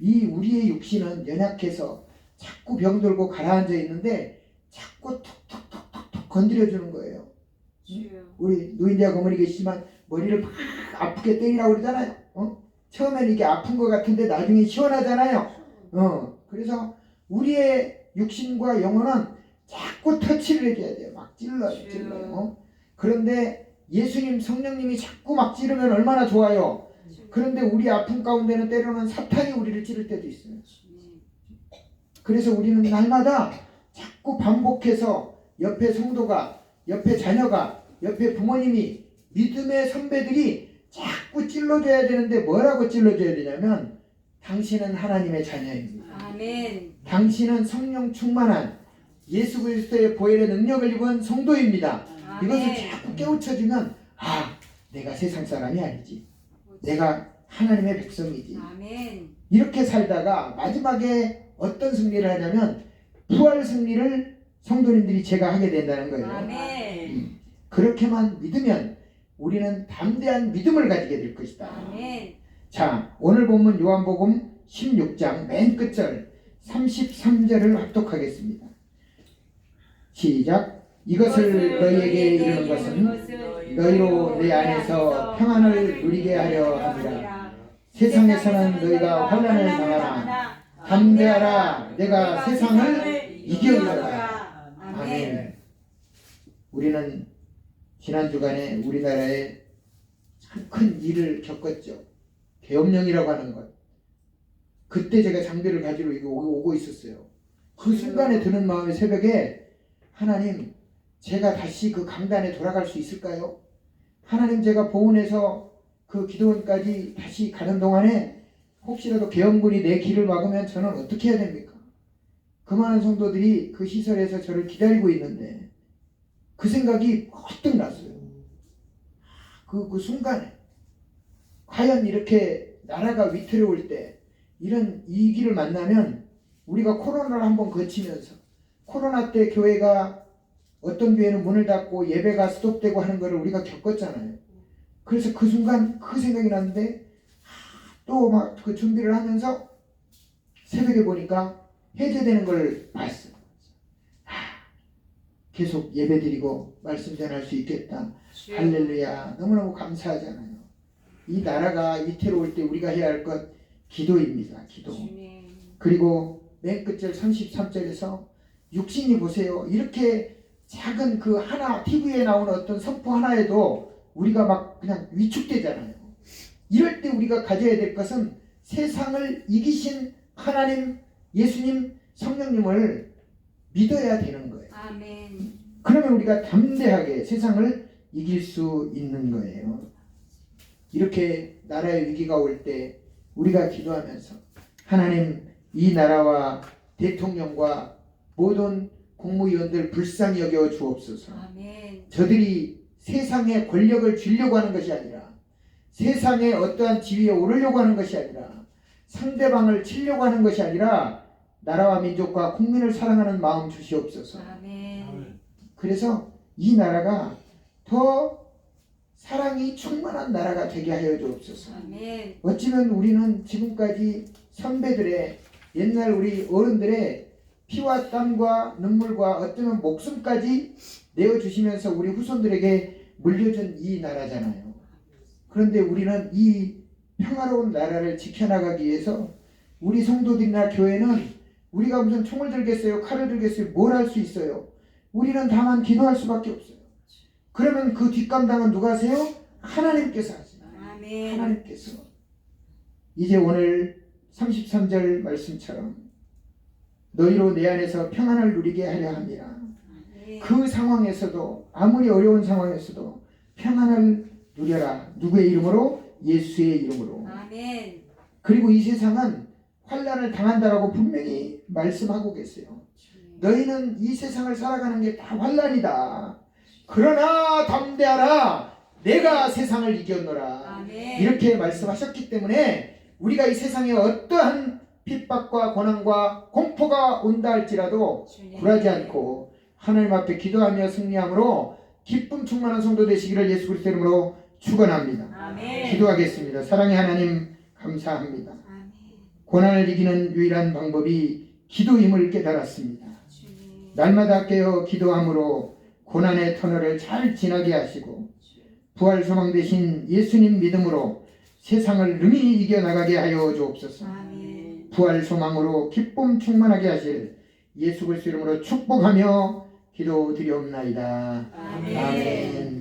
이 우리의 육신은 연약해서 자꾸 병들고 가라앉아 있는데 자꾸 툭툭툭툭툭 건드려 주는 거예요. 우리 노인대학 어머니 계시지만 머리를 막 아프게 때리라고 그러잖아요. 어? 처음엔 이게 아픈 것 같은데 나중에 시원하잖아요. 어. 그래서 우리의 육신과 영혼은 자꾸 터치를 해줘야 돼요. 막 찔러요, 찔러요. 어? 그런데 예수님, 성령님이 자꾸 막 찌르면 얼마나 좋아요. 그런데 우리 아픔 가운데는 때로는 사탄이 우리를 찌를 때도 있어요. 주님. 그래서 우리는 날마다 자꾸 반복해서 옆에 성도가, 옆에 자녀가, 옆에 부모님이 믿음의 선배들이 자꾸 찔러줘야 되는데 뭐라고 찔러줘야 되냐면 당신은 하나님의 자녀입니다. 아멘. 당신은 성령 충만한 예수 그리스도의 보혈의 능력을 입은 성도입니다. 이것을 아멘. 자꾸 깨우쳐주면 아 내가 세상 사람이 아니지. 내가 하나님의 백성이지. 아멘. 이렇게 살다가 마지막에 어떤 승리를 하냐면 부활 승리를 성도님들이 제가 하게 된다는 거예요. 아멘. 그렇게만 믿으면 우리는 담대한 믿음을 가지게 될 것이다. 아멘. 자, 오늘 본문 요한복음 16장 맨 끝절 33절을 합독하겠습니다. 시작. 이것을 너희에게 이르는 것은 너희로 내 안에서 평안을 누리게 하려 함이라. 세상에서는 너희가 환난을 당하나 담대하라 내가 세상을 이겨노라. 아멘. 우리는 지난 주간에 우리나라에 참 큰 일을 겪었죠. 계엄령이라고 하는 것. 그때 제가 장비를 이거 오고 있었어요. 그 순간에 드는 마음의 새벽에 하나님, 제가 다시 그 강단에 돌아갈 수 있을까요? 하나님, 제가 보훈에서 그 기도원까지 다시 가는 동안에 혹시라도 계엄군이 내 길을 막으면 저는 어떻게 해야 됩니까? 그 많은 성도들이 그 시설에서 저를 기다리고 있는데 그 생각이 퍼뜩 났어요. 그, 그 순간에 과연 이렇게 나라가 위태로울 때 이런 위기를 만나면 우리가 코로나를 한번 거치면서 코로나 때 교회가 어떤 교회는 문을 닫고 예배가 스톱되고 하는 것을 우리가 겪었잖아요. 그래서 그 순간 그 생각이 났는데 또 막 그 준비를 하면서 새벽에 보니까 해제되는 걸 봤어요. 아, 계속 예배드리고 말씀 전할 수 있겠다. 할렐루야. 너무너무 감사하잖아요. 이 나라가 위태로울 때 우리가 해야 할 것 기도입니다. 기도. 그리고 맨 끝절 33절에서 육신이 보세요. 이렇게 작은 그 하나 TV에 나오는 어떤 선포 하나에도 우리가 막 그냥 위축되잖아요. 이럴 때 우리가 가져야 될 것은 세상을 이기신 하나님, 예수님, 성령님을 믿어야 되는 거예요. 아멘. 그러면 우리가 담대하게 세상을 이길 수 있는 거예요. 이렇게 나라의 위기가 올 때 우리가 기도하면서 하나님 이 나라와 대통령과 모든 국무위원들 불쌍히 여겨 주옵소서. 아멘. 저들이 세상에 권력을 쥐려고 하는 것이 아니라 세상에 어떠한 지위에 오르려고 하는 것이 아니라 상대방을 치려고 하는 것이 아니라 나라와 민족과 국민을 사랑하는 마음 주시옵소서. 아멘. 그래서 이 나라가 더 사랑이 충만한 나라가 되게 하여 주옵소서. 아멘. 어찌면 우리는 지금까지 선배들의 옛날 우리 어른들의 피와 땀과 눈물과 어쩌면 목숨까지 내어주시면서 우리 후손들에게 물려준 이 나라잖아요. 그런데 우리는 이 평화로운 나라를 지켜나가기 위해서 우리 성도들이나 교회는 우리가 무슨 총을 들겠어요? 칼을 들겠어요? 뭘 할 수 있어요? 우리는 다만 기도할 수밖에 없어요. 그러면 그 뒷감당은 누가 하세요? 하나님께서 하세요. 아멘. 하나님께서 이제 오늘 33절 말씀처럼 너희로 내 안에서 평안을 누리게 하려 합니다. 아멘. 그 상황에서도 아무리 어려운 상황에서도 평안을 누려라. 누구의 이름으로? 예수의 이름으로. 아멘. 그리고 이 세상은 환란을 당한다라고 분명히 말씀하고 계세요. 주님. 너희는 이 세상을 살아가는 게 다 환란이다. 그러나 담대하라. 내가 세상을 이겼노라. 아멘. 이렇게 말씀하셨기 때문에 우리가 이 세상에 어떠한 핍박과 고난과 공포가 온다 할지라도. 굴하지 않고 하나님 앞에 기도하며 승리함으로 기쁨 충만한 성도 되시기를 예수 그리스도 이름으로 축원합니다. 기도하겠습니다. 사랑의 하나님 감사합니다. 아멘. 고난을 이기는 유일한 방법이 기도임을 깨달았습니다. 주님. 날마다 깨어 기도함으로 고난의 터널을 잘 지나게 하시고 부활 소망 되신 예수님 믿음으로 세상을 능히 이겨나가게 하여 주옵소서. 아멘. 부활 소망으로 기쁨 충만하게 하실 예수 그리스도 이름으로 축복하며 기도드리옵나이다. 아멘. 아멘.